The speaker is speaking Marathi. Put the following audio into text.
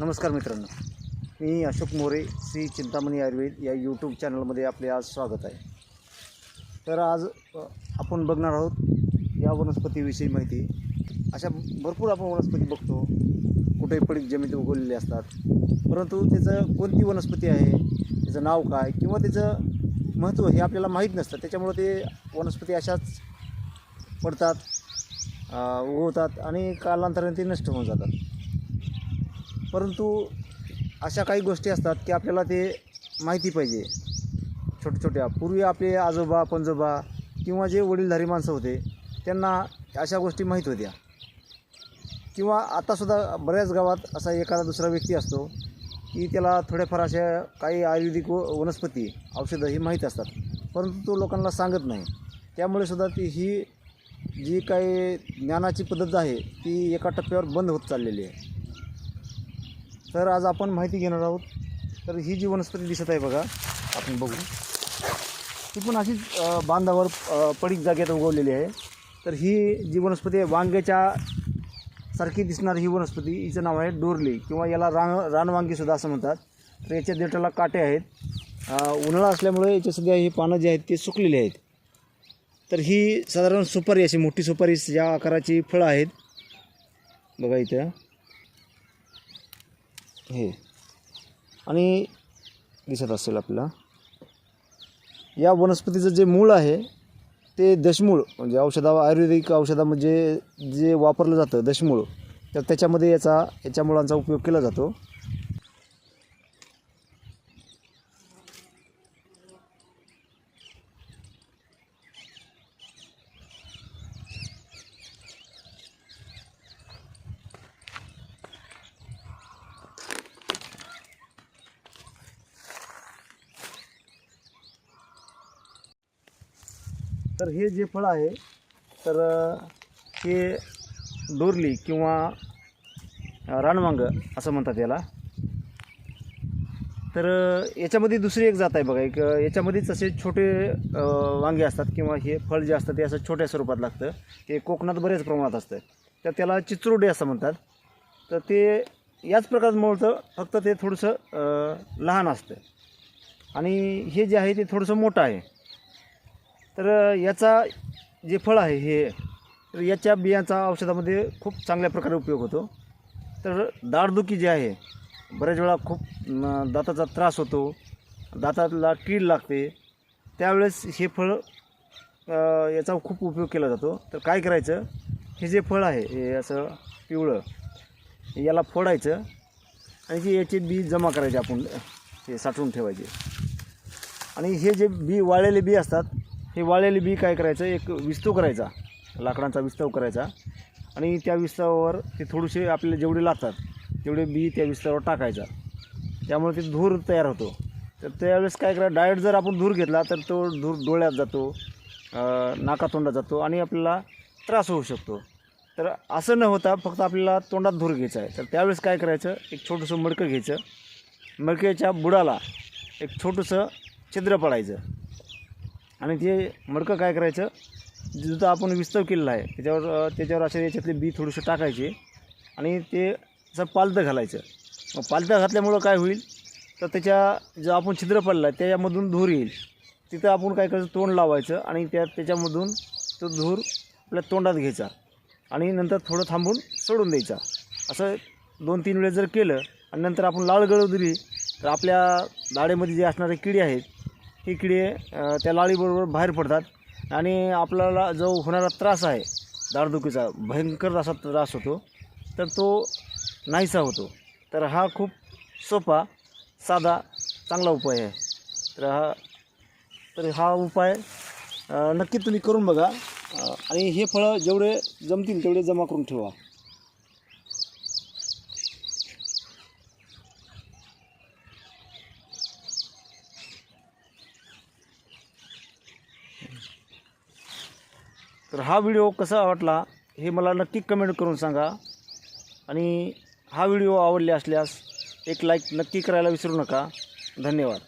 नमस्कार मित्रांनो. मी अशोक मोरे श्री चिंतामणी आयुर्वेद या यूट्यूब चॅनलमध्ये आपले आज स्वागत आहे. तर आज आपण बघणार आहोत या वनस्पतीविषयी माहिती. अशा भरपूर आपण वनस्पती बघतो. कुठे पडीक जमीन उगवलेले असतात. परंतु त्याचं कोणती वनस्पती आहे? त्याचं नाव काय? किंवा त्याचं महत्त्व हे आपल्याला माहीत नसतं. त्याच्यामुळं ते वनस्पती अशाच पडतात उगवतात आणि कालांतराने ते नष्ट होऊन जातात. परंतु अशा काही गोष्टी असतात की आपल्याला ते माहिती पाहिजे. छोट्या छोट्या पूर्वी आपले आजोबा पंजोबा किंवा जे वडीलधारी माणसं होते त्यांना अशा गोष्टी माहीत होत्या. किंवा आतासुद्धा बऱ्याच गावात असा एखादा दुसरा व्यक्ती असतो की त्याला थोड्याफार अशा काही आयुर्वेदिक व वनस्पती औषधं ही माहीत असतात. परंतु तो लोकांना सांगत नाही. त्यामुळे सुद्धा ती ही जी काही ज्ञानाची पद्धत आहे ती एका टप्प्यावर बंद होत चाललेली आहे. तर आज आपण माहिती घेणार आहोत. तर ही जी वनस्पती दिसत आहे बघा आपण बघू. ती पण अशीच बांधावर पडीक जागेत उगवलेली आहे. तर ही जी वनस्पती आहे वांग्याच्या सारखी दिसणारी ही वनस्पती हिचं नाव आहे डोरली किंवा याला रान रानवांगीसुद्धा असं म्हणतात. तर याच्या देठाला काटे आहेत. उन्हाळा असल्यामुळे याच्या सध्या ही पानं जी आहेत ती सुकलेली आहेत. तर ही साधारण सुपारी अशी मोठी सुपारी या आकाराची फळं आहेत. बघा इथं. हे. आणि दिसत असेल आपल्याला. या वनस्पतीचं जे मूळ आहे ते दशमूळ म्हणजे औषधा आयुर्वेदिक औषधामध्ये म्हणजे जे वापरलं जातं दशमूळ तर त्याच्यामध्ये याचा याच्या मुळांचा उपयोग केला जातो. तर हे जे फळ आहे तर हे डोरली किंवा रानवांग असं म्हणतात याला. तर याच्यामध्ये दुसरी एक जात आहे बघा. एक याच्यामध्येच असे छोटे वांगे असतात किंवा हे फळ जे असतं ते असं छोट्या स्वरूपात लागतं. ते कोकणात बरेच प्रमाणात असतं. तर त्याला चिचरोडे असं म्हणतात. तर ते याच प्रकारचं मोळतं. फक्त ते थोडंसं लहान असतं. आणि हे जे आहे ते थोडंसं मोठं आहे. तर याचा जे फळ आहे हे तर याच्या बियांचा औषधामध्ये खूप चांगल्या प्रकारे उपयोग होतो. तर दाढदुखी जी आहे बऱ्याच वेळा खूप दाताचा त्रास होतो दाताला कीड लागते त्यावेळेस हे फळ याचा खूप उपयोग केला जातो. तर काय करायचं हे जे फळ आहे हे असं पिवळं याला फोडायचं आणि जे याचे बी जमा करायचे आपण हे साठवून ठेवायचे. आणि हे जे बी वाळलेले बी असतात हे वाळलेले बी काय करायचं? एक विस्तव करायचा. लाकडांचा विस्तव करायचा. आणि त्या विस्तवावर ते थोडेसे आपल्याला जेवढे लागतात तेवढे बी त्या विस्तवावर टाकायचा. त्यामुळे ते धूर तयार होतो. तर त्यावेळेस काय करा डायरेक्ट जर आपण धूर घेतला तर तो धूर डोळ्यात जातो नाकातोंडात जातो आणि आपल्याला त्रास होऊ शकतो. तर असं न होता फक्त आपल्याला तोंडात धूर घ्यायचा आहे. तर त्यावेळेस काय करायचं एक छोटंसं मडकं घ्यायचं. मडक्याच्या बुडाला एक छोटंसं छिद्र पडायचं. आणि ते मडकं काय करायचं जिथं आपण विस्तव केलेला आहे त्याच्यावर त्याच्यावर असे याच्यातले बी थोडंसं टाकायचे आणि ते असं पालतं घालायचं. मग पालतं घातल्यामुळं काय होईल? तर त्याच्या जो आपण छिद्र पडला आहे त्याच्यामधून धूर येईल. तिथं आपण काय करायचं? तोंड लावायचं आणि त्या त्याच्यामधून तो धूर आपल्या तोंडात घ्यायचा आणि नंतर थोडं थांबून सोडून द्यायचा. असं दोन तीन वेळेस जर केलं आणि नंतर आपण लाळ गळू दिली तर आपल्या दाढेमध्ये जे असणारे किडे आहेत इकडे किडे त्या लाळीबरोबर बाहेर पडतात. आणि आपल्याला जो होणारा त्रास आहे दाडदुखीचा भयंकर असा त्रास होतो. तर तो नाहीसा होतो. तर हा खूप सोपा साधा चांगला उपाय आहे. तर हा तर हा उपाय नक्की तुम्ही करून बघा. आणि हे फळं जेवढे जमतील तेवढे जमा करून ठेवा. तर हा व्हिडिओ कसा वाटला हे मला नक्की कमेंट करून सांगा. आणि हा व्हिडिओ आवडले असल्यास एक लाईक नक्की करायला विसरू नका. धन्यवाद.